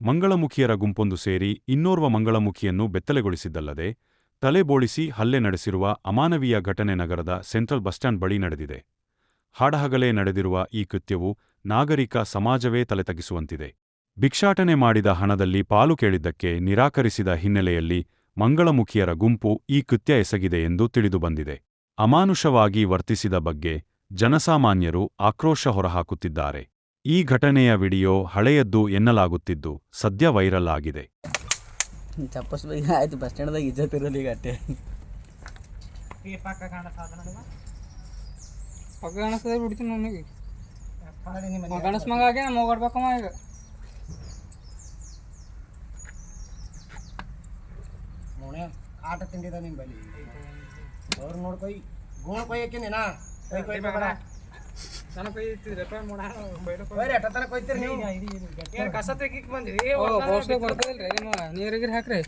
ಮಂಗಳಮುಖಿಯರ ಗುಂಪೊಂದು ಸೇರಿ ಇನ್ನೋರ್ವ ಮಂಗಳಮುಖಿಯನ್ನು ಬೆತ್ತಲೆಗೊಳಿಸಿದ್ದಲ್ಲದೆ, ತಲೆ ಬೋಳಿಸಿ ಹಲ್ಲೆ ನಡೆಸಿರುವ ಅಮಾನವೀಯ ಘಟನೆ ನಗರದ ಸೆಂಟ್ರಲ್ ಬಸ್ ಸ್ಟ್ಯಾಂಡ್ ಬಳಿ ನಡೆದಿದೆ. ಹಾಡಹಗಲೇ ನಡೆದಿರುವ ಈ ಕೃತ್ಯವು ನಾಗರಿಕ ಸಮಾಜವೇ ತಲೆತಗ್ಗಿಸುವಂತಿದೆ. ಭಿಕ್ಷಾಟನೆ ಮಾಡಿದ ಹಣದಲ್ಲಿ ಪಾಲು ಕೇಳಿದ್ದಕ್ಕೆ ನಿರಾಕರಿಸಿದ ಹಿನ್ನೆಲೆಯಲ್ಲಿ ಮಂಗಳಮುಖಿಯರ ಗುಂಪು ಈ ಕೃತ್ಯ ಎಸಗಿದೆ ಎಂದು ತಿಳಿದುಬಂದಿದೆ. ಅಮಾನುಷವಾಗಿ ವರ್ತಿಸಿದ ಬಗ್ಗೆ ಜನಸಾಮಾನ್ಯರು ಆಕ್ರೋಶ ಹೊರಹಾಕುತ್ತಿದ್ದಾರೆ. ಈ ಘಟನೆಯ ವಿಡಿಯೋ ಹಳೆಯದ್ದು ಎನ್ನಲಾಗುತ್ತಿದ್ದು ಸದ್ಯ ವೈರಲ್ ಆಗಿದೆ. ಚಪ್ಪಸ್ ಬಗ್ಗೆ ಆಯ್ತು ಬಸ್ ಸ್ಟ್ಯಾಂಡ್ದಾಗ ಇಜ್ಜತ್ ಇರಲಿ ಈಗ ಅಟ್ಟೆ. ಪಕ್ಕ ಕಾಣಿಸ್ತದ ಬಿಡ್ತೀನಿ ನನಗೆ. ಗಣಸ್ ಮಗ ಆಗಿ ನಮ್ಮ ಹೋಗಾಡ್ಬೇಕಮ್ಮ ಈಗ. ನೋಣೆ ಆಟ ತಿಂಡಿದ ನಿಮ್ಮ ಬಲಿ ಅವ್ರು ನೋಡ್ಕೊಯ್ ಗೋಣ ಕೊಯ್ಯಕ್ಕೆ ನೀನಾ? ಕೈ ಕೊಯ್ಬೇಕಣ್ಣ ನನ್ನ ಕಸ ತೆಗಿಕ್ ಬಂದ್ರಿ? ನೀರ್ ಬರ್ತದಿಲ್ರಿ ನಿಮ್ಮ ನೀರಿಗಿರಿ ಹಾಕ್ರಿ.